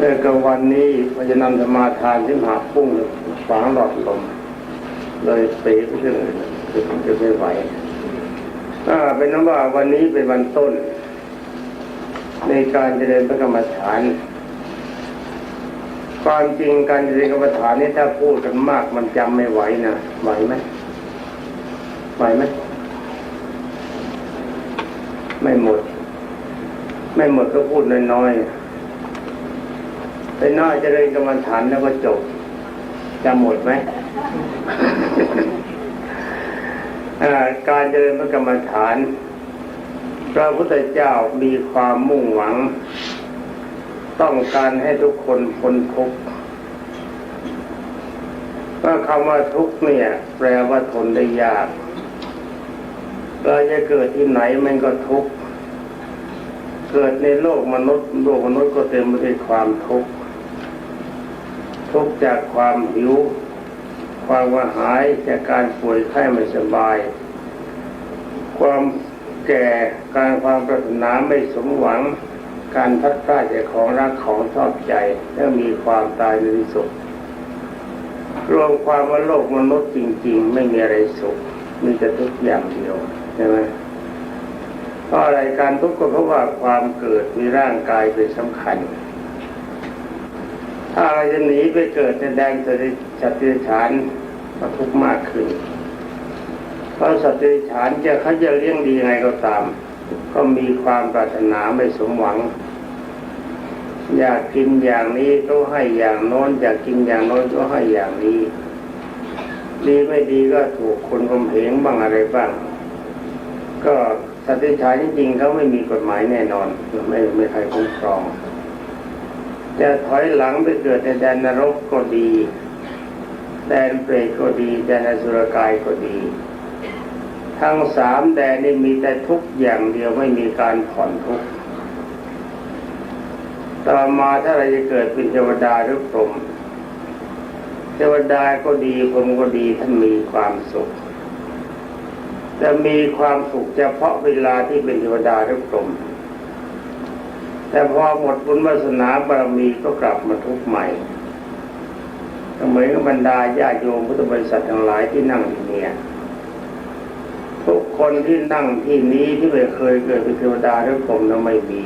เมื่อกลางวันนี้พจะนำธรรมาทานที่หาพุ่งฝางหลอดลมเลยเปีไปเรื่องอื่นคือจะไม่ไหวถ้าเป็นนั้นว่าวันนี้เป็นวันต้น ในการเจริญพระกรรมฐาน ความจริงการเจริญกรรมฐานนี่ถ้าพูดกันมากมันจำไม่ไหวนะไหวไหมไหวไหมไม่หมด ไม่หมดก็พูดน้อยๆ ไปน้อยเจริญกรรมฐานแล้วก็จบจะหมดไหมการเจริญพระกรรมฐาน พระพุทธเจ้ามีความมุ่งหวัง ต้องการให้ทุกคนพ้นทุกข์ว่าคำว่าทุกข์เนี่ย แปลว่าทนได้ยากเราจะเกิดที่ไหนมันก็ทุกข์เกิดในโลกมนุษย์โลกมนุษย์ก็เต็มไปด้วยความทุกข์ ทุกจากความหิว ความกระหายจากการป่วยไข้ไม่สบาย ความแก่การความปรารถนาไม่สมหวัง การพัดพลาดจากของรักของชอบใจและมีความตายในที่สุดรวมความว่าโลกมนุษย์จริง ๆ ไม่มีอะไรสุข มีแต่ทุกอย่างเดียวใช่ไหมเพราะอะไรการทุกข์ก็เพราะว่าความเกิดมีร่างกายเป็นสำคัญ ถ้าเราจะหนีไปเกิดในแดนสัตว์เดรัจฉานก็ทุกข์มากขึ้น เพราะสัตว์เดรัจฉานจะเขาจะเลี้ยงดียังไงก็ตาม ก็มีความปรารถนาไม่สมหวัง อยากกินอย่างนี้ก็ให้อย่างโน้นอยากกินอย่างโน้นก็ให้อย่างนี้ดีไม่ดีก็ถูกคนข่มเหงบ้างอะไรบ้าง ก็สัตว์เดรัจฉานจริงๆเขาไม่มีกฎหมายแน่นอนไม่ไม่ใครคุ้มครอง จะถอยหลังไปเกิดในแดนนรกก็ดี แดนเปรตก็ดี แดนอสุรกายก็ดี ทั้งสามแดนนี่มีแต่ทุกอย่างเดียวไม่มีการผ่อนทุกต่อมาถ้าเราจะเกิดเป็นเทวดาหรือพรหมเทวดาก็ดีพรหมก็ดีท่านมีความสุขจะมีความสุขเฉพาะเวลาที่เป็นเทวดาหรือพรหม แต่พอหมดบุญวาสนาบารมีก็กลับมาทุกข์ใหม่ก็เหมือนกับบรรดาญาโยมพุทธบริษัททั้งหลายที่นั่งที่เนี่ยทุกคนที่นั่งที่นี้ที่ไม่เคยเกิดเป็นเทวดาหรือพรหมนั้นไม่มี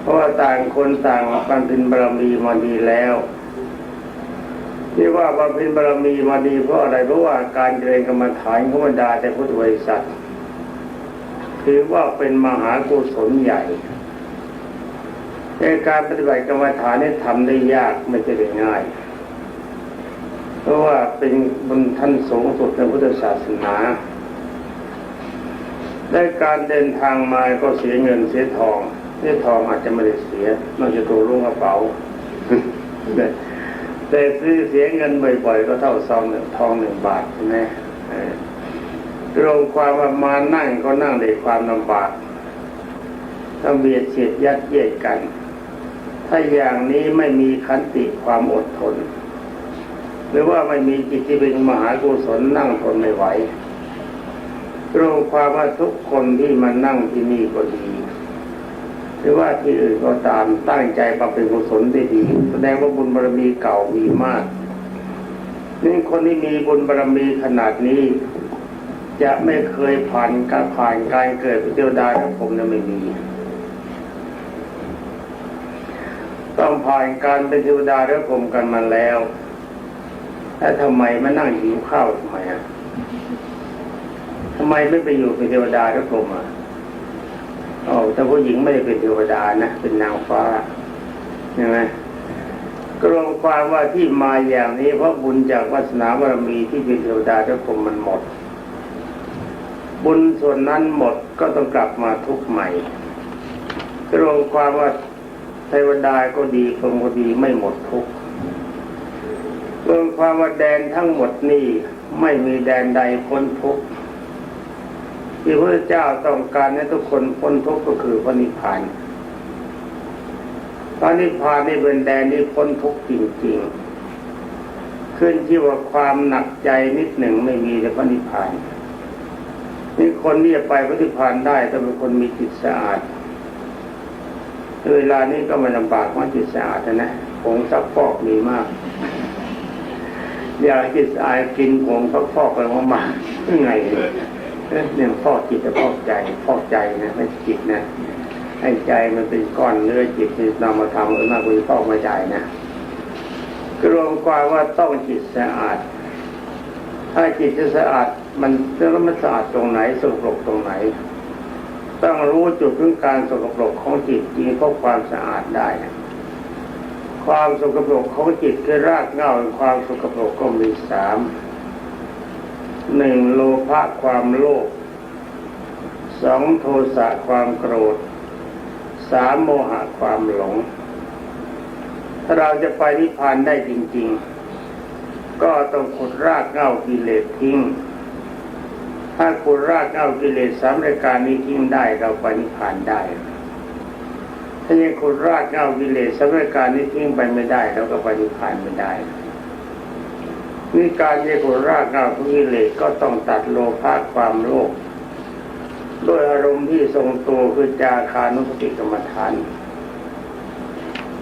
เพราะว่าต่างคนต่างบำเพ็ญบารมีมาดีแล้วที่ว่าบำเพ็ญบารมีมาดีเพราะอะไรเพราะว่าการเจริญกรรมฐานของบรรดาแต่พุทธบริษัท ถือว่าเป็นมหากุศลใหญ่ในการปฏิบัติกรรมฐานนี่ทำได้ยากไม่ใช่ได้ง่าย เพราะว่าเป็นบนท่านสูงสุดในพุทธศาสนา ได้การเดินทางมาก็เสียเงินเสียทองเสียทองอาจจะไม่ได้เสียนอกจากตัวลุงกระเป๋าแต่ซื้อเสียเงินบ่อยๆก็เท่าซองหนึ่งทองหนึ่งบาทใช่ไหม รวมความว่ามานั่งก็นั่งด้วยความลำบากต้องเบียดเสียดยัดเยียดกัน ถ้าอย่างนี้ไม่มีขันติความอดทน หรือว่าไม่มีจิตที่เป็นมหากุศลนั่งทนไม่ไหวรวมความว่าทุกคนที่มานั่งที่นี่ก็ดี หรือว่าที่อื่นก็ตามตั้งใจบำเพ็ญกุศลได้ดี แสดงว่าบุญบารมีเก่ามีมากนี่คนที่มีบุญบารมีขนาดนี้ จะไม่เคยผ่านการผ่านการเกิดเป็นเทวดาทั้งผมนั้นไม่มีต้องผ่านการเป็นเทวดาและผมกันมาแล้วแล้วทำไมมานั่งหิวข้าวทำไมอะทำไมไม่ไปอยู่เป็นเทวดาและผมอะอ๋อแต่ผู้หญิงไม่ได้เป็นเทวดานะเป็นนางฟ้าใช่ไหมกรวมความว่าที่มาอย่างนี้เพราะบุญจากวาสนาบารมีที่เป็นเทวดาและผมมันหมด บุญส่วนนั้นหมดก็ต้องกลับมาทุกข์ใหม่กรวมความว่าเทวดาก็ดีพรหมก็ดีไม่หมดทุกข์รวมความว่าแดนทั้งหมดนี่ไม่มีแดนใดพ้นทุกข์ที่พระเจ้าต้องการให้ทุกคนพ้นทุกข์ก็คือพระนิพพานพระนิพพานนี่เป็นแดนที่พ้นทุกข์จริงๆ ขึ้นที่ว่าความหนักใจนิดหนึ่งไม่มีในพระนิพพาน นี่คนที่จะไปพระนิพพานได้ต้องเป็นคนมีจิตสะอาดเวลานี้ก็ไม่ลำบากว่าจิตสะอาดนะนะผงซักฟอกมีมาก อยากจิตสะอาดกินผงซักฟอกไปมากๆยังไงเนี่ยเนี่ยฟอกจิตจะฟอกใจฟอกใจนะไม่จิตนะให้ใจมันเป็นก้อนเนื้อจิตที่นำมาทำเออมากกว่าฟอกม่ได้นะกรวมความว่าต้องจิตสะอาด ถ้าจิตจะสะอาด มันแล้วมันสะอาดตรงไหนสกปรกตรงไหน ต้องรู้จุดของการสกปรกของจิตจริงก็ความสะอาดได้ความสกปรกของจิตคือรากเหง้าความสกปรกก็มีสามหนึ่งโลภะความโลภสองโทสะความโกรธสามโมหะความหลง ถ้าเราจะไปนิพพานได้จริง ๆ ก็ต้องขุดรากเหง้ากิเลสทิ้ง ถ้าขุดรากเหง้ากิเลสสามรายการนี้ทิ้งได้เราไปนิพพานได้ ถ้ายังขุดรากเหง้ากิเลสสามรายการนี้ทิ้งไปไม่ได้เราก็ไปนิพพานไม่ได้นี่การจะขุดรากเหง้าของกิเลสก็ต้องตัดโลภะความโลภด้วยอารมณ์ที่ทรงตัวคือจาคานุสติกรรมฐาน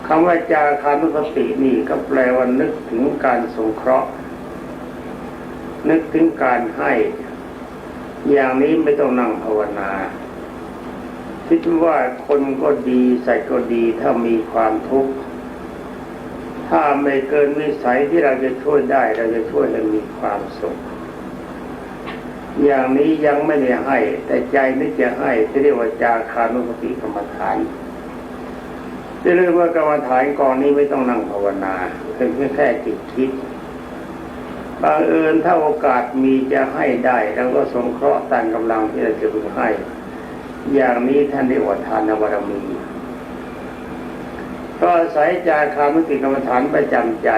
คำว่าจาคานุสตินี่ก็แปลว่านึกถึงการสงเคราะห์ นึกถึงการให้ อย่างนี้ไม่ต้องนั่งภาวนาคิดว่าคนก็ดีใสัตว์ก็ดีถ้ามีความทุกข์ถ้าไม่เกินวิสัยที่เราจะช่วยได้ เราจะช่วยให้มีความสุข อย่างนี้ยังไม่ได้ให้ แต่ใจนึกจะให้ที่เรียกว่าจาคานุสติกรรมฐานจะเรียกว่ากรรมฐานกองนี้ไม่ต้องนั่งภาวนาเป็นแค่จิตคิด บางเอิญถ้าโอกาสมีจะให้ได้เราก็สงเคราะห์ตามกำลังที่เราจะพึงให้ อย่างนี้ท่านเรียกว่าทานบารมี ก็อาศัยจาคามุติกรรมฐานประจำใจ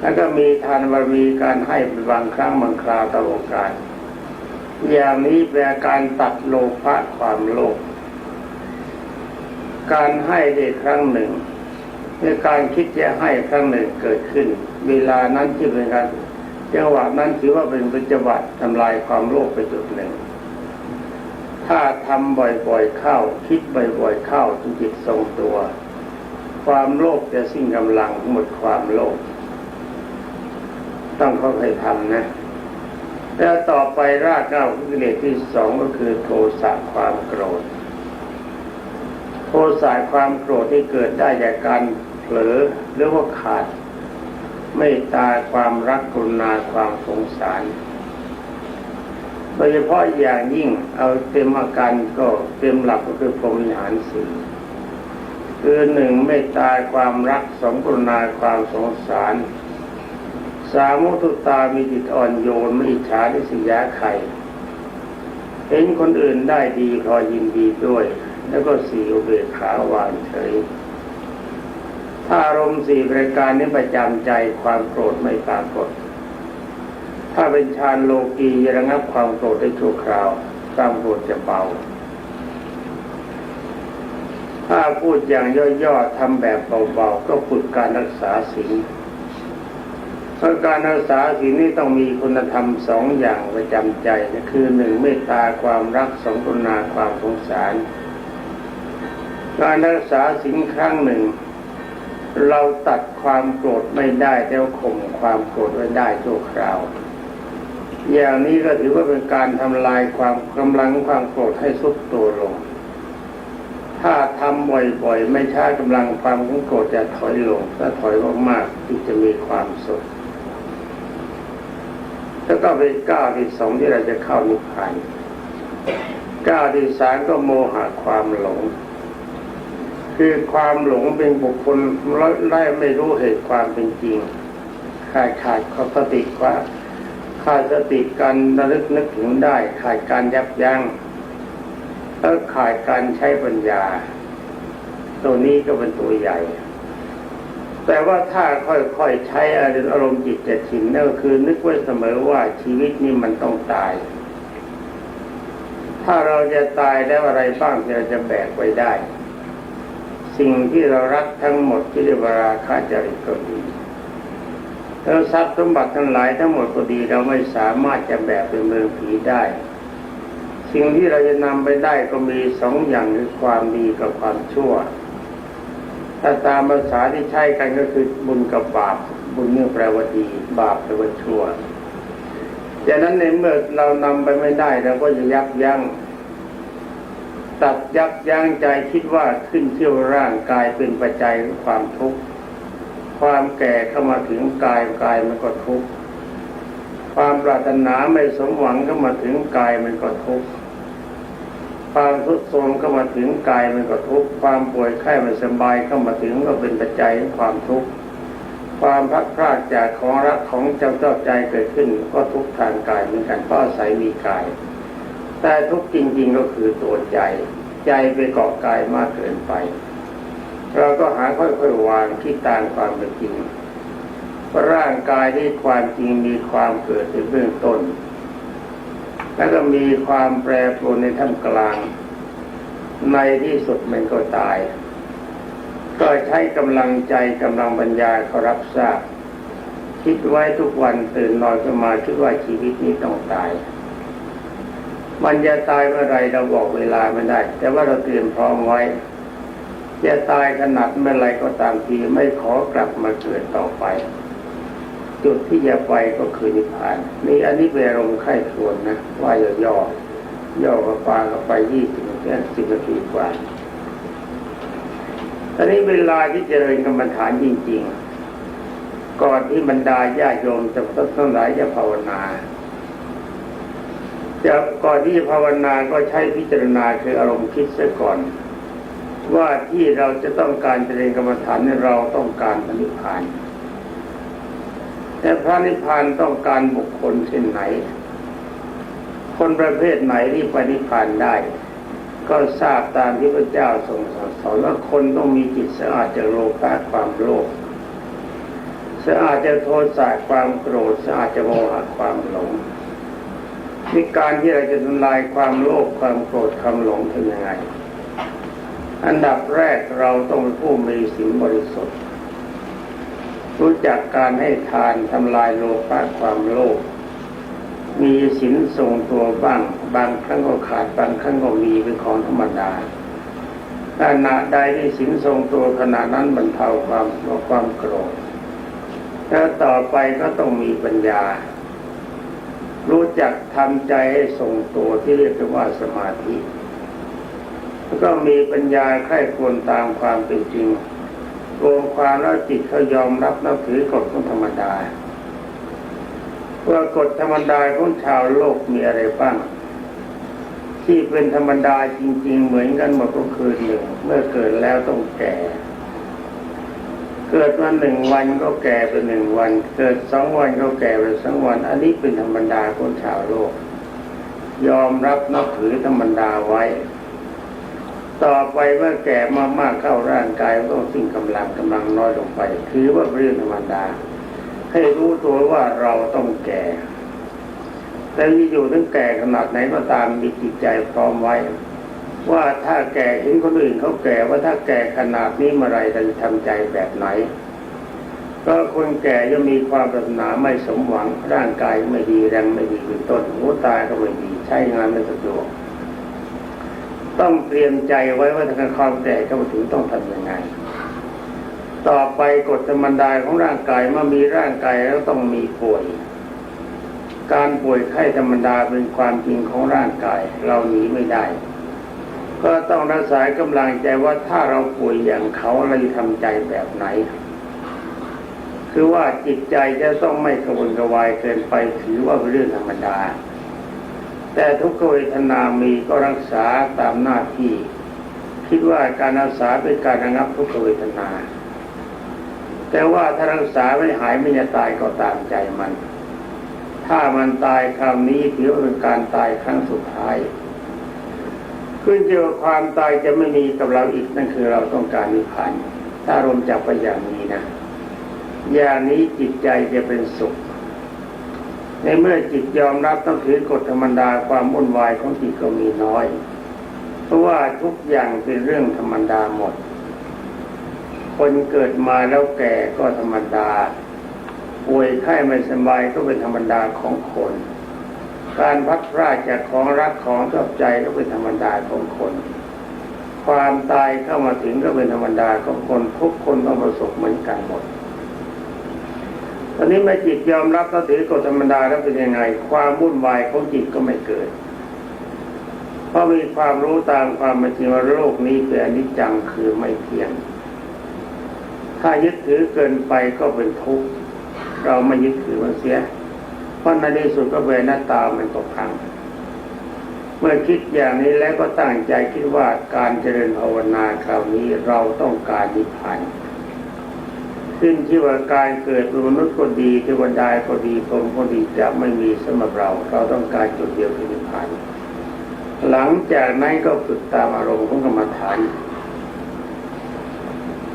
แล้วก็มีทานบารมีการให้เป็นบางครั้งบางคราวตามโอกาสอย่างนี้เป็นการตัดโลภะความโลภการให้ได้ครั้งหนึ่ง ในการคิดจะให้ครั้งหนึ่งเกิดขึ้น เวลานั้นที่เป็นการจังหวะนั้นถือว่าเป็นปัจจุบัติทำลายความโลภไปจุดหนึ่ง ถ้าทำบ่อยๆเข้า คิดบ่อยๆเข้าจิตทรงตัว ความโลภจะสิ้นกำลังหมดความโลภต้องเข้าไปทำนะ แล้วต่อไปรากเหง้ากิเลสที่สองก็คือโทสะความโกรธ สะความโกรธที่เกิดได้จากการเผลอหรือว่าขาดไม่ตาความรักกรุณาความสงสารโดยเฉพาะอย่างยิ่งเอาเต็มอาการก็เต็มหลักก็คือพรหมวิหารสี่คือหนึ่งไม่ตายความรักสองกรุณาความสงสาร สามมุทุตามีจิตอ่อนโยนไม่อิจฉาทิสยาใครเห็นคนอื่นได้ดีพอยินดีด้วย แล้วก็สี่อุเบกขาวางเฉยถ้าอารมณ์สี่ประการนี้ประจำใจความโกรธไม่ปรากฏ ถ้าเป็นฌานโลกีระงับความโกรธได้ชั่วคราวความโกรธจะเบา ถ้าพูดอย่างย่อๆทำแบบเบาๆก็ฝึกการรักษาศีลเพราะการรักษาศีลนี้ต้องมีคุณธรรมสองอย่างประจำใจนะคือหนึ่งเมตตาความรักสองกรุณาความสงสาร การรักษาศีลครั้งหนึ่ง เราตัดความโกรธไม่ได้แต่ข่มความโกรธไว้ได้ชั่วคราว อย่างนี้ก็ถือว่าเป็นการทำลายความกำลังความโกรธให้สุดตัวลง ถ้าทำบ่อยๆ ไม่ช้ากำลังความของโกรธจะถอยลง ถ้าถอยมากๆที่จะมีความสุขแล้วก็เป็นก้าวที่สองที่เราจะเข้านิพพานก้าวที่สามก็โมหะความหลง คือความหลงเป็นบุคคลไล่ไม่รู้เหตุความเป็นจริง ขาดขาดความสติว่าขาดสติการระลึกนึกถึงได้ ขาดการยับยัง้งแล้วขาดการใช้ปัญญา ตัวนี้ก็เป็นตัวใหญ่ แต่ว่าถ้าค่อยๆใช้อารมณ์จิตจะชินนั่นก็คือ นึกไว้เสมอว่าชีวิตนี้มันต้องตาย ถ้าเราจะตายแล้วอะไรบ้างที่เราจะแบกไว้ได้ สิ่งที่เรารักทั้งหมดที่เรียกว่าราคะจริตก็ดีแล้วทรัพย์สมบัติทั้งหลายทั้งหมดก็ดีเราไม่สามารถจะแบกเป็นเมืองผีได้ สิ่งที่เราจะนำไปได้ก็มีสองอย่างคือความดีกับความชั่วถ้าตามภาษาที่ใช้กันก็คือบุญกับบาปบุญเนี่ยแปลว่าดี บาปแปลว่าชั่วดังนั้นในเมื่อเรานำไปไม่ได้เราก็จะยับยั้ง ตัดยับยั้งใจคิดว่าขึ้นเที่ยวร่างกายเป็นปัจจัยของความทุกข์ความแก่เข้ามาถึงกายกายมันก็ทุกข์ความปรารถนาไม่สมหวังเข้ามาถึงกายมันก็ทุกข์ความทุกข์โทมเข้ามาถึงกายมันก็ทุกข์ความป่วยไข้ไม่สบายเข้ามาถึงก็เป็นปัจจัยของความทุกข์ความพัดพลาดจากของรักของจ้าเจ้าใจเกิดขึ้น ก็ทุกข์ทางกายเหมือนกันเพราะอาศัยมีกาย แต่ทุกจริงๆก็คือตัวใจ ใจไปเกาะกายมากเกินไป เราก็หาค่อยๆวางที่ตามความเป็นจริงร่างกายที่ความจริงมีความเกิดในเบื้องต้น แล้วก็มีความแปรปรวนในท่ามกลาง ในที่สุดมันก็ตาย ก็ใช้กำลังใจกำลังปัญญาเขารับทราบ คิดไว้ทุกวันตื่นนอนขึ้นมาคิดว่าชีวิตนี้ต้องตาย มันจะตายเมื่อไรเราบอกเวลาไม่ได้ แต่ว่าเราเตรียมพร้อมไว้จะตายขนาดเมื่อไรก็ตามทีไม่ขอกลับมาเกิดต่อไป จุดที่จะไปก็คือนิพพานนี่อันนี้เป็นอารมณ์ไข้ครวนนะว่าย่อย่อย่อกับปากับไปยี่สิบนาทีสิบนาทีกว่าตอนนี้เวลาที่เจริญกรรมฐานจริง ๆ ก่อนที่บรรดาญาโยมจะต้องหลายจะภาวนา จะก่อนที่จะภาวนาก็ใช้พิจารณาคืออารมณ์คิดเสียก่อน ว่าที่เราจะต้องการเจริญกรรมฐานเราต้องการพระนิพพาน แต่พระนิพพานต้องการบุคคลเช่นไหน คนประเภทไหนที่ไปนิพพานได้ ก็ทราบตามที่พระเจ้าทรงสอนว่าคนต้องมีจิตสะอาดจากโลภะความโลภสะอาดจากโทสะความโกรธสะอาดจากโมหะความหลง ในการที่เราจะทำลายความโลภความโกรธความหลงทำยังไง อันดับแรกเราต้องเป็นผู้มีศีลบริสุทธิ์ รู้จักการให้ทานทำลายโลภะความโลภมีศีลทรงตัวบ้าง บางครั้งก็ขาดบางครั้งก็มีเป็นของธรรมดาขณะใดที่ศีลทรงตัวขณะนั้นบรรเทาความความโกรธแล้วต่อไปก็ต้องมีปัญญา รู้จักทำใจให้ทรงตัวที่เรียกว่าสมาธิ แล้วก็มีปัญญาไข้ควรตามความเป็นจริงรวมความแล้วจิตเขายอมรับนับถือกฎของธรรมดาว่ากฎธรรมดาของชาวโลกมีอะไรบ้างที่เป็นธรรมดาจริง ๆ เหมือนกันหมดก็คือหนึ่งเมื่อเกิดแล้วต้องแก่ เกิดมาหนึ่งวันก็แก่ไปหนึ่งวัน เกิดสองวันก็แก่ไปสองวัน อันนี้เป็นธรรมดาของชาวโลก ยอมรับนับถือธรรมดาไว้ ต่อไปเมื่อแก่มากๆเข้าร่างกายก็ต้องสิ้นกำลังกำลังน้อยลงไปถือว่าเป็นเรื่องธรรมดา ให้รู้ตัวว่าเราต้องแก่แต่ที่อยู่ถึงแก่ขนาดไหนก็ตามมีจิตใจพร้อมไว้ ว่าถ้าแก่เห็นคนอื่นเขาแก่ว่าถ้าแก่ขนาดนี้เมื่อไรเราจะทำใจแบบไหน ก็คนแก่จะมีความปรารถนาไม่สมหวังร่างกายไม่ดีแรงไม่ดีเป็นต้นหัวตาก็ไม่ดีใช้งานไม่สะดวกต้องเตรียมใจไว้ว่าถ้าความแก่เข้ามาถึงต้องทำยังไง ต่อไปกฎธรรมดาของร่างกายเมื่อมีร่างกายแล้วต้องมีป่วย การป่วยไข้ธรรมดาเป็นความจริงของร่างกาย เราหนีไม่ได้ ก็ต้องรักษากำลังใจว่าถ้าเราป่วยอย่างเขาเราจะทำใจแบบไหน คือว่าจิตใจจะต้องไม่กระวนกระวายเกินไปถือว่าเป็นเรื่องธรรมดา แต่ทุกขเวทนามีก็รักษาตามหน้าที่ คิดว่าการรักษาเป็นการระงับทุกขเวทนา แต่ว่าถ้ารักษาไม่หายไม่จะตายก็ตามใจมัน ถ้ามันตายคราวนี้ถือว่าเป็นการตายครั้งสุดท้าย ขึ้นเจอความตายจะไม่มีกับเราอีกนั่นคือเราต้องการนิพพาน ถ้ารวมจับไปอย่างนี้นะ อย่างนี้จิตใจจะเป็นสุข ในเมื่อจิตยอมรับต้องถือกฎธรรมดาความวุ่นวายของจิตก็มีน้อย เพราะว่าทุกอย่างเป็นเรื่องธรรมดาหมด คนเกิดมาแล้วแก่ก็ธรรมดาป่วยไข้ไม่สบายก็เป็นธรรมดาของคน การพัดพรากจากของรักของชอบใจก็เป็นธรรมดาของคน ความตายเข้ามาถึงก็เป็นธรรมดาของคนทุกคนต้องประสบเหมือนกันหมด ตอนนี้เมื่อจิตยอมรับก็ถือกฎธรรมดาแล้วเป็นยังไง ความวุ่นวายของจิตก็ไม่เกิด เพราะมีความรู้ตามความจริงว่าโลกนี้เป็นอนิจจังคือไม่เที่ยง ถ้ายึดถือเกินไปก็เป็นทุกข์เราไม่ยึดถือมันเสีย เพราะในที่สุดก็เป็นหน้าตามันก็พัง เมื่อคิดอย่างนี้แล้วก็ตั้งใจคิดว่าการเจริญภาวนาคราวนี้เราต้องการนิพพานขึ้นที่ว่าการเกิดเป็นมนุษย์ก็ดีเทวดาก็ดีพรหมก็ดีจะไม่มีสำหรับเรา เราต้องการจุดเดียวคือนิพพานหลังจากนั้นก็ฝึกตามอารมณ์ของกรรมฐาน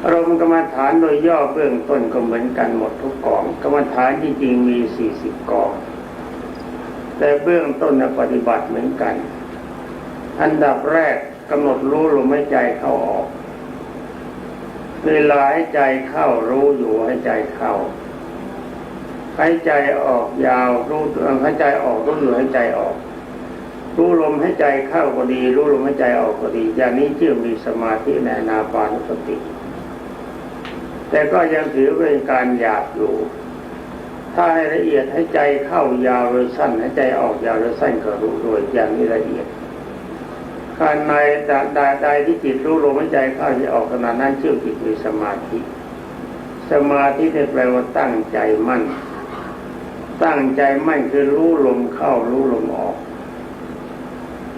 อารมณ์กรรมฐานโดยย่อเบื้องต้นก็เหมือนกันหมดทุกกองกรรมฐานจริงๆมีสี่สิบกอง แต่เบื้องต้นน่ะปฏิบัติเหมือนกัน อันดับแรกกำหนดรู้ลมหายใจเข้าออก เวลาให้ใจเข้ารู้อยู่ให้ใจเข้าหายใจออกยาวรู้หายใจออกรู้อยู่ให้ใจออก รู้ลมให้ใจเข้าก็ดี รู้ลมให้ใจออกก็ดี อย่างนี้ชื่อมีสมาธิในนาปานุสติ แต่ก็ยังถือเป็นการหยาบอยู่ ถ้าให้ละเอียดให้ใจเข้ายาวหรือสั้นให้ใจออกยาวหรือสั้นก็รู้โดยอย่างนี้ละเอียดการในดาดาใดที่จิตรู้ลมหายใจเข้าที่ออกขนาดนั้นชื่อจิตมีสมาธิ สมาธินี่แปลว่าตั้งใจมั่น ตั้งใจมั่นคือรู้ลมเข้ารู้ลมออก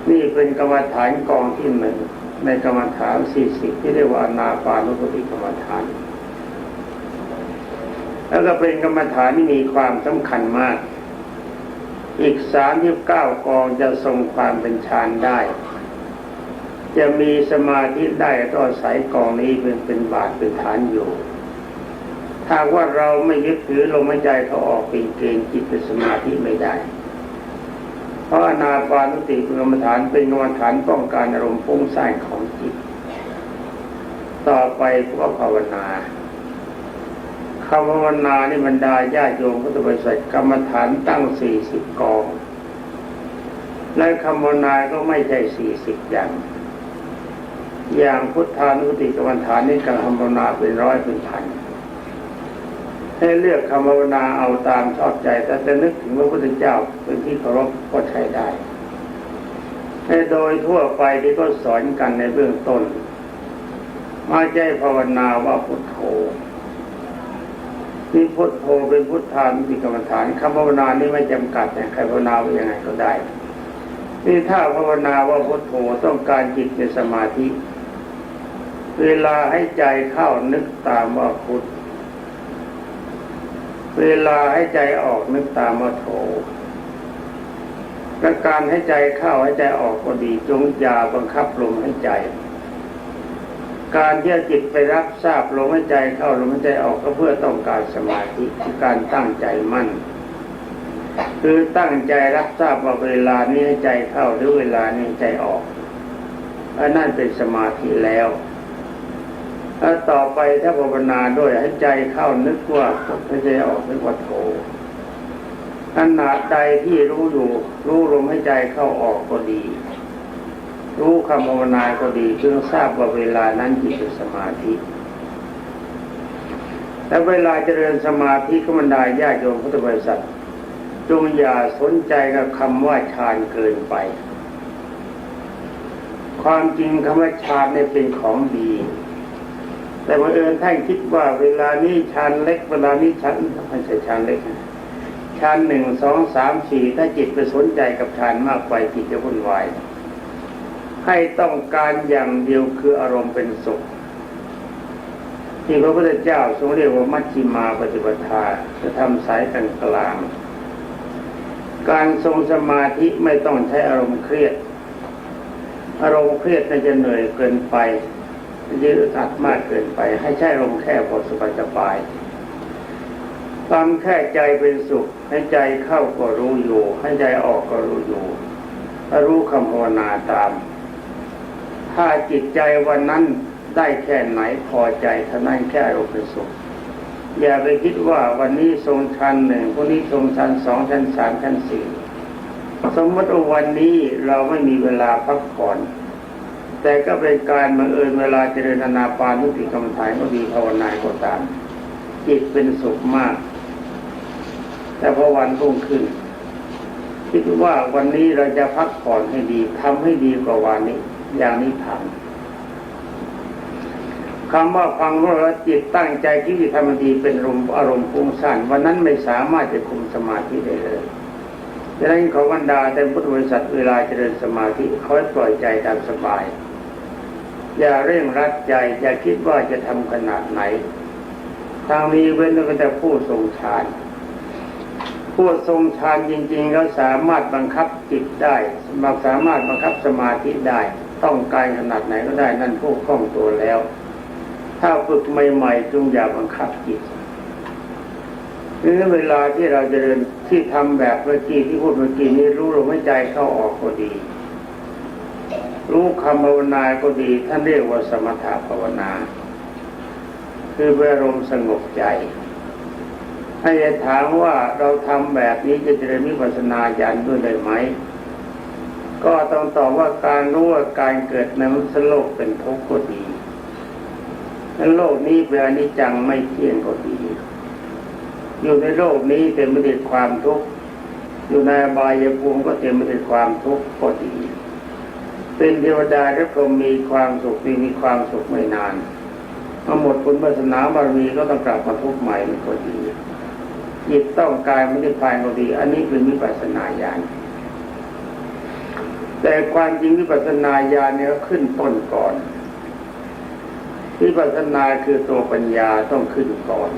นี่เป็นกรรมฐานกองที่หนึ่งในกรรมฐานสี่สิบที่เรียกว่านาปานุสติกรรมฐาน แล้วก็เป็นกรรมฐานที่มีความสำคัญมาก อีกสามที่เก้ากองจะทรงความเป็นฌานได้ จะมีสมาธิได้ก็อายกองนี้เป็นเป็นบาทเป็นฐานอยู่ถ้าว่าเราไม่ยึดถือลมหายใจเขาออกเป็นเกณฑ์จิตเป็นสมาธิไม่ได้ เพราะอนาปานุสติเป็นกรรมฐานเป็นกรรมฐานป้องกันอารมณ์ฟุ้งซ่านของจิต ต่อไปก็ภาวนา คำภาวนานี่บรรดาญาโยมพุทธบริษัทกรรมฐานตั้งสี่สิบกองและคำภาวนาก็ไม่ใช่สี่สิบอย่าง อย่างพุทธานุสติกรรมฐานนี่การคำภาวนาเป็นร้อยเป็นพันให้เลือกคำภาวนาเอาตามชอบใจ แต่จะนึกถึงพระพุทธเจ้าเป็นที่เคารพก็ใช้ได้ในโดยทั่วไปที่ก็สอนกันในเบื้องต้นมาใจภาวนาว่าพุทโธ นี่พุทโธเป็นพุทธานุติกรรมฐานคำภาวนานี่ไม่จำกัดแต่ใครภาวนาว่ายังไงก็ได้ นี่ถ้าภาวนาว่าพุทโธต้องการจิตเป็นสมาธิ เวลาให้ใจเข้านึกตามว่าพุทเวลาให้ใจออกนึกตามว่าโธและการให้ใจเข้าให้ใจออกก็ดีจงอย่าบังคับลมให้ใจ การที่จิตไปรับทราบลมหายใจเข้าลมหายใจออกก็เพื่อต้องการสมาธิคือการตั้งใจมั่น คือตั้งใจรับทราบว่าเวลานี้ใจเข้าหรือเวลานี้ใจออกอันนั่นเป็นสมาธิแล้วแล้วต่อไปถ้าภาวนาด้วยให้ใจเข้านึกว่าให้ใจออกนึกว่าโทขนาดใดที่รู้อยู่ รู้ลมให้ใจเข้าออกก็ดี รู้คำภาวนาก็ดีเพื่อทราบว่าเวลานั้นจิตเป็นสมาธิ และเวลาเจริญสมาธิก็บรรดาญาโยมพุทธบริษัทจงอย่าสนใจกับคำว่าฌานเกินไป ความจริงคำว่าฌานเนี่ยเป็นของดี แต่บังเอิญท่านคิดว่าเวลานี้ฌานเล็ก เวลานี้ฌานไม่ใช่ฌานเล็กฌานหนึ่งสองสามสี่ถ้าจิตไปสนใจกับฌานมากไปจิตจะวุ่นวาย ให้ต้องการอย่างเดียวคืออารมณ์เป็นสุข ที่พระพุทธเจ้าทรงเรียกว่ามัชฌิมาปฏิปทาจะทำสายกลางกลาง การทรงสมาธิไม่ต้องใช้อารมณ์เครียด อารมณ์เครียดน่าจะเหนื่อยเกินไปยืดอัดมากเกินไป ให้ใช้อารมณ์แค่พอสบายสบายทำแค่ใจเป็นสุข ให้ใจเข้าก็รู้อยู่ ให้ใจออกก็รู้อยู่ รู้คำภาวนาตาม ถ้าจิตใจวันนั้นได้แค่ไหนพอใจเท่านั้นแค่อารมณ์เป็นสุขอย่าไปคิดว่าวันนี้ทรงชั้นหนึ่งวันนี้ทรงชั้นสองชั้นสามชั้นสี่สมมติว่าวันนี้เราไม่มีเวลาพักผ่อน แต่ก็เป็นการบังเอิญเวลาเจริญนาปานุติกรรมฐานก็ดีภาวนาก็ตามจิตเป็นสุขมาก แต่พอวันรุ่งขึ้น คิดว่าวันนี้เราจะพักผ่อนให้ดีทำให้ดีกว่าวันนี้ อย่างนี้ทำคำว่าฟังว่าจิตตั้งใจคิดที่ทำดีเป็นอารมณ์อารมณ์ฟุ้งซ่านวันนั้นไม่สามารถจะคุมสมาธิได้เลยดังนั้นขอบรรดาแต่พุทธบริษัทเวลาเจริญสมาธิเขาปล่อยใจตามสบาย อย่าเร่งรัดใจ อย่าคิดว่าจะทำขนาดไหน ทางนี้เว้นแต่แต่ผู้ทรงฌานผู้ทรงฌานจริงๆเขาสามารถบังคับจิตได้สามารถบังคับสมาธิได้ ต้องการขนาดไหนก็ได้นั่นผู้คล่องตัวแล้ว ถ้าฝึกใหม่ๆจงอย่าบังคับจิตนี่เวลาที่เราจะเดินที่ทำแบบเมื่อกี้ที่พูดเมื่อกี้นี้รู้ลมหายใจเข้าออกก็ดี รู้คำภาวนาก็ดี ท่านเรียกว่าสมถภาวนา คือเวรมสงบใจให้ถามว่าเราทำแบบนี้จะเจริญวิปัสสนาญาณด้วยได้ไหม ก็ต้องตอบว่าการรู้ว่าการเกิดในมนุษย์โลกเป็นทุกข์ก็ดีในโลกนี้เป็นอนิจจังไม่เที่ยงก็ดี อยู่ในโลกนี้เต็มไปด้วยความทุกข์อยู่ในบายภูมิก็เต็มไปด้วยความทุกข์ก็ดี เป็นเทวดาและพรหมมีความสุขดีมีความสุขไม่นานเมื่อหมดบุญวาสนาบารมีก็ต้องกลับมาทุกข์ใหม่มันก็ดีจิตต้องกายไม่ได้ภายก็ดี อันนี้เป็นวิปัสนาญาณ แต่ความจริงวิปัสสนาญาณเนี่ยขึ้นต้นก่อนวิปัสสนาคือตัวปัญญาต้องขึ้นก่อน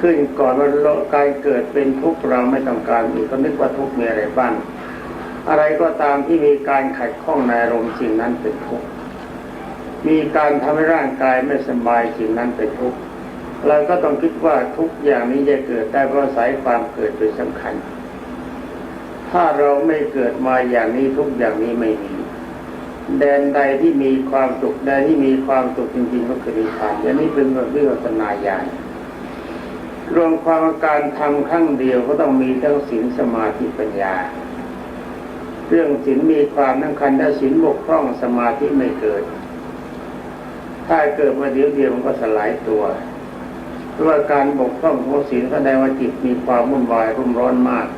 ขึ้นก่อนว่าการเกิดเป็นทุกข์เราไม่ต้องการอีกก็นึกว่าทุกข์มีอะไรบ้างอะไรก็ตามที่มีการขัดข้องในอารมณ์สิ่งนั้นเป็นทุกข์มีการทำให้ร่างกายไม่สบายสิ่งนั้นเป็นทุกข์เราก็ต้องคิดว่าทุกอย่างนี้จะเกิดได้เพราะสายความเกิดเป็นสำคัญ ถ้าเราไม่เกิดมาอย่างนี้ทุกอย่างนี้ไม่มี แดนใดที่มีความสุขแดนที่มีความสุขจริงๆก็คือนิพพานอย่างนี้เป็นแบบวิปัสสนาญาณรวมความการทำครั้งเดียวก็ต้องมีทั้งศีลสมาธิปัญญา เรื่องศีลมีความสำคัญถ้าศีลบกพร่องสมาธิไม่เกิด ถ้าเกิดมาเดียวเดียวมันก็สลายตัวเพราะว่าการบกพร่องของศีลแสดงว่าจิตมีความวุ่นวายรุ่มร้อนมาก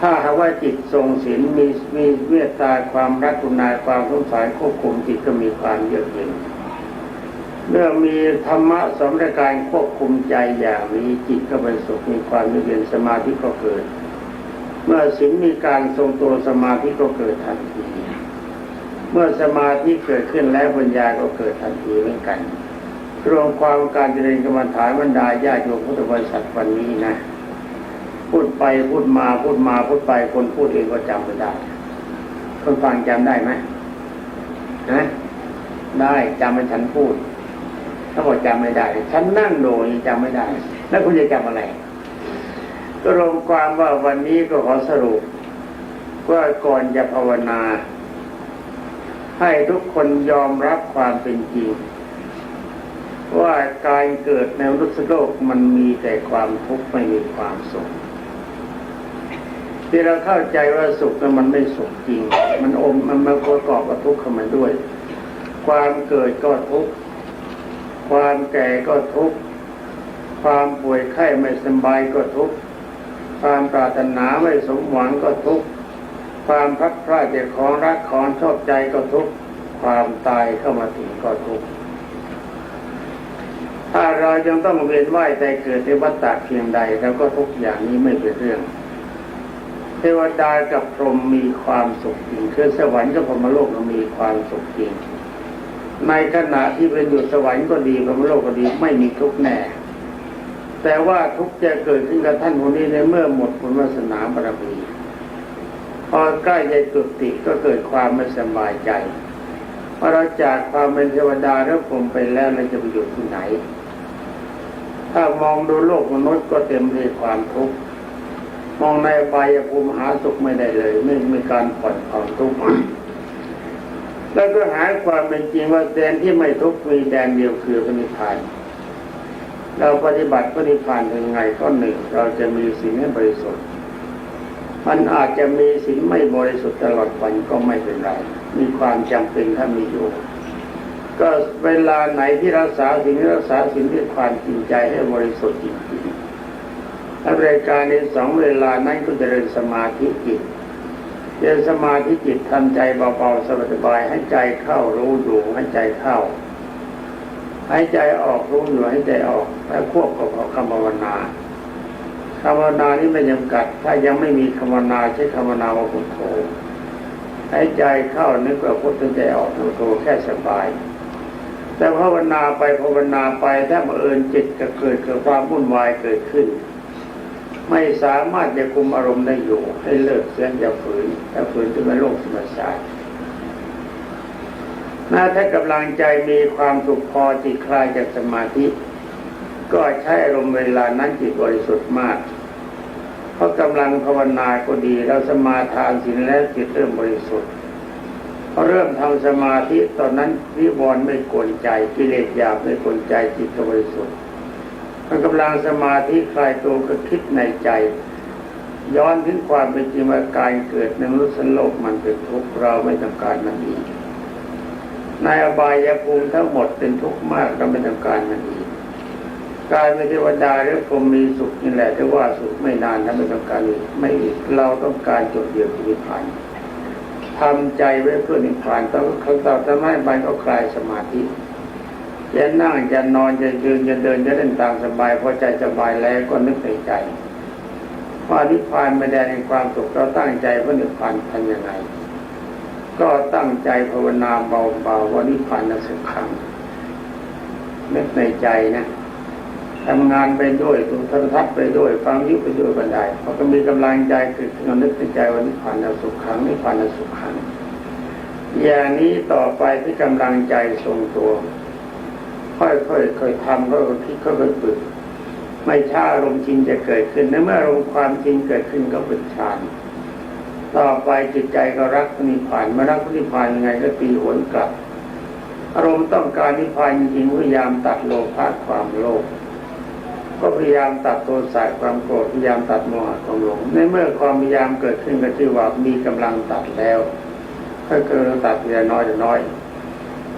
ถ้าหากว่าจิตทรงศีลมีมีเมตตาความรักกุณาความสงสารควบคุมจิตก็มีความเยือกเย็นเมื่อมีธรรมะสมรการควบคุมใจอย่างนี้จิตก็เป็นสุขมีความเยือกเย็นสมาธิก็เกิด เมื่อศีลมีการทรงตัวสมาธิก็เกิดทันที เมื่อสมาธิเกิดขึ้นแล้วปัญญาก็เกิดทันทีเหมือนกันรวมความการเจริญกรรมฐานบรรดาญาติโยมพุทธบริษัทวันนี้นะ พูดไปพูดมาพูดมาพูดไปคนพูดเองก็จำไม่ได้คนฟังจำได้ไหมนะได้จำเป็นฉันพูด ถ้าบอกจำไม่ได้ ฉันนั่งโดยจำไม่ได้ แล้วคุณจะจำอะไร ก็รวมความว่าวันนี้ก็ขอสรุปว่าก่อนจะภาวนา ให้ทุกคนยอมรับความเป็นจริง ว่าการเกิดในมนุษย์โลกมันมีแต่ความทุกข์ไม่มีความสุข ที่เราเข้าใจว่าสุขนั้นมันไม่สุขจริง มันอมมันมาประกอบกับทุกข์เข้ามาด้วย ความเกิดก็ทุกข์ความแก่ก็ทุกข์ความป่วยไข้ไม่สบายก็ทุกข์ความปรารถนาไม่สมหวังก็ทุกข์ความพัดพรากจากของรักของชอบใจก็ทุกข์ความตายเข้ามาถึงก็ทุกข์ถ้าเรายังต้องเวียนว่ายแต่เกิดในวัฏฏะเพียงใดเราก็ทุกอย่างนี้ไม่เป็นเรื่อง เทวดากับพรหมมีความสุขจริงคือสวรรค์กับพรหมโลกมีความสุขจริง ในขณะที่เป็นอยู่สวรรค์ก็ดีพรหมโลกก็ดีไม่มีทุกข์แน่ แต่ว่าทุกข์จะเกิดขึ้นกับท่านคนนี้ในเมื่อหมดบุญวาสนาบารมีพอใกล้จะจุติก็เกิดความไม่สบายใจพอเราจากความเป็นเทวดาแล้วผมไปแล้วเราจะไปอยู่ที่ไหน ถ้ามองดูโลกมนุษย์ก็เต็มไปด้วยความทุกข์ มองในอบายภูมิหาสุขไม่ได้เลย ไม่มีการผ่อนผ่อนทุกข์แล้วก็หาความเป็นจริงว่าแดนที่ไม่ทุกข์มีแดนเดียวคือพระนิพพานเราปฏิบัติพระนิพพานยังไงก็หนึ่งเราจะมีสิ่งให้บริสุทธิ์มันอาจจะมีศีลไม่บริสุทธิ์ตลอดวันก็ไม่เป็นไร มีความจำเป็นถ้ามีอยู่ ก็เวลาไหนที่รักษาศีลรักษาศีลด้วยความจริงใจให้บริสุทธิ์จริงๆ รายการในสองเวลานั้นก็จะเริญสมาธิจิตเรียนสมาธิจิตทำใจเบาๆสบายๆให้ใจเข้ารู้อยู่ให้ใจเข้าให้ใจออกรู้อยู่ให้ใจออกและควบกับคำภาวนาคำภาวนานี้ไม่จำกัด ถ้ายังไม่มีคำภาวนาใช้คำภาวนาว่าพุทโธให้ใจเข้านึกว่าพุทธใจออกพุทโธแค่สบายแต่ภาวนาไปภาวนาไปถ้าบังเอิญจิตจะเกิดเกิดความวุ่นวายเกิดขึ้น ไม่สามารถจะคุมอารมณ์ได้อยู่ ให้เลิกเสียงอย่าฝืนถ้าฝืนจะเป็นโรคสมาสตร์น่าถ้ากำลังใจมีความสุขพอจิตคลายจากสมาธิ ก็ใช้อารมณ์เวลานั้นจิตบริสุทธิ์มาก เพราะกำลังภาวนาก็ดีแล้วสมาทานศีลแล้วจิตเริ่มบริสุทธิ์พอเริ่มทำสมาธิตอนนั้นวิวรณ์ไม่กวนใจกิเลสหยาบไม่กวนใจจิตบริสุทธิ์ มันกำลังสมาธิคลายตัวก็คิดในใจ ย้อนถึงความเป็นจริงว่าการเกิดในมนุษย์โลกมันเป็นทุกข์เราไม่ต้องการมันอีกในอบายภูมิทั้งหมดเป็นทุกข์มากเราไม่ต้องการมันอีกการไม่เทวดาหรือพรหมมีสุขนี่แหละแต่ว่าสุขไม่นานถ้าไม่ต้องการอีกไม่อีกเราต้องการจุดเดียวคือนิพพานทำใจไว้เพื่อนิพพานต้องเขาตอบทำให้ไปก็คลายสมาธิ จะนั่งจะนอนจะยืนจะเดินจะเล่นตามสบายพอใจสบายแล้วก็นึกในใจว่านิพพานไม่ได้ในความสุขเราตั้งใจว่านิพพานทำยังไง ก็ตั้งใจภาวนาเบาๆว่านิพพานสุขขังนึกในใจนะทำงานไปด้วยดูโทรทัศน์ไปด้วยฟังยุไปด้วยก็ได้เพราะก็มีกำลังใจคือนึกในใจว่านิพพานสุขขังนิพพานสุขขังอย่างนี้ต่อไปที่กำลังใจทรงตัว ค่อยๆค่อยทำก็คิดค่อยๆฝึกไม่ช้าอารมณ์จริงจะเกิดขึ้นในเมื่ออารมณ์ความจริงเกิดขึ้นก็เป็นฌานต่อไปจิตใจก็รักนิพพานมื่รักนิพพานยังไงก็ตีหวนกลับ อารมณ์ต้องการนิพพานจริงพยายามตัดโลภะความโลภก็พยายามตัดโทสะความโกรธพยายามตัดโมหะความหลงในเมื่อความพยายามเกิดขึ้นก็ชื่อว่ามีกำลังตัดแล้วถ้าเกิดตัดทีละน้อยละน้อย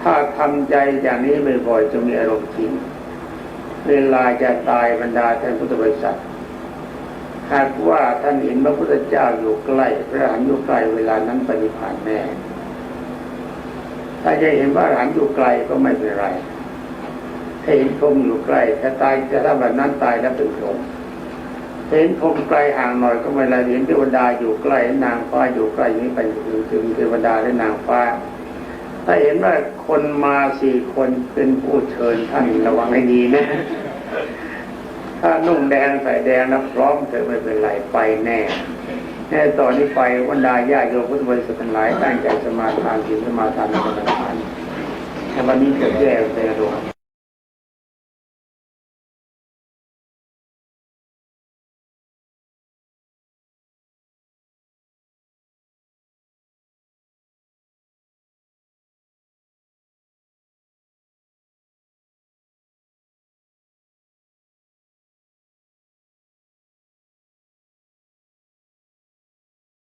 ถ้าทำใจอย่างนี้บ่อยๆจะมีอารมณ์จริง เวลาจะตายบรรดาท่านพุทธบริษัทหากว่าท่านเห็นพระพุทธเจ้าอยู่ใกล้ พระอรหันต์อยู่ใกล้เวลานั้นปฏิพานแน่ ถ้าจะเห็นว่าอรหันต์อยู่ไกลก็ไม่เป็นไร ถ้าเห็นพรหมอยู่ใกล้ถ้าตายจะถ้าแบบนั้นตายแล้วเป็นพรหมเห็นพรหมไกลห่างหน่อยก็ไม่ไรเห็นเทวดาอยู่ใกล้นางฟ้าอยู่ใกล้อย่างนี้ไปถึงเทวดาและนางฟ้า ถ้าเห็นว่าคนมาสี่คนเป็นผู้เชิญท่านระวังให้ดีนะถ้านุ่งแดงใส่แดงนะพร้อมเธอไม่เป็นไรไปแน่แน่ตอนนี้ไปวันดาญาโยมพุทธบริษัททั้งหลายตั้งใจสมาทานศีลสมาทานในวันทานแต่วันนี้จะแก้ใจรวม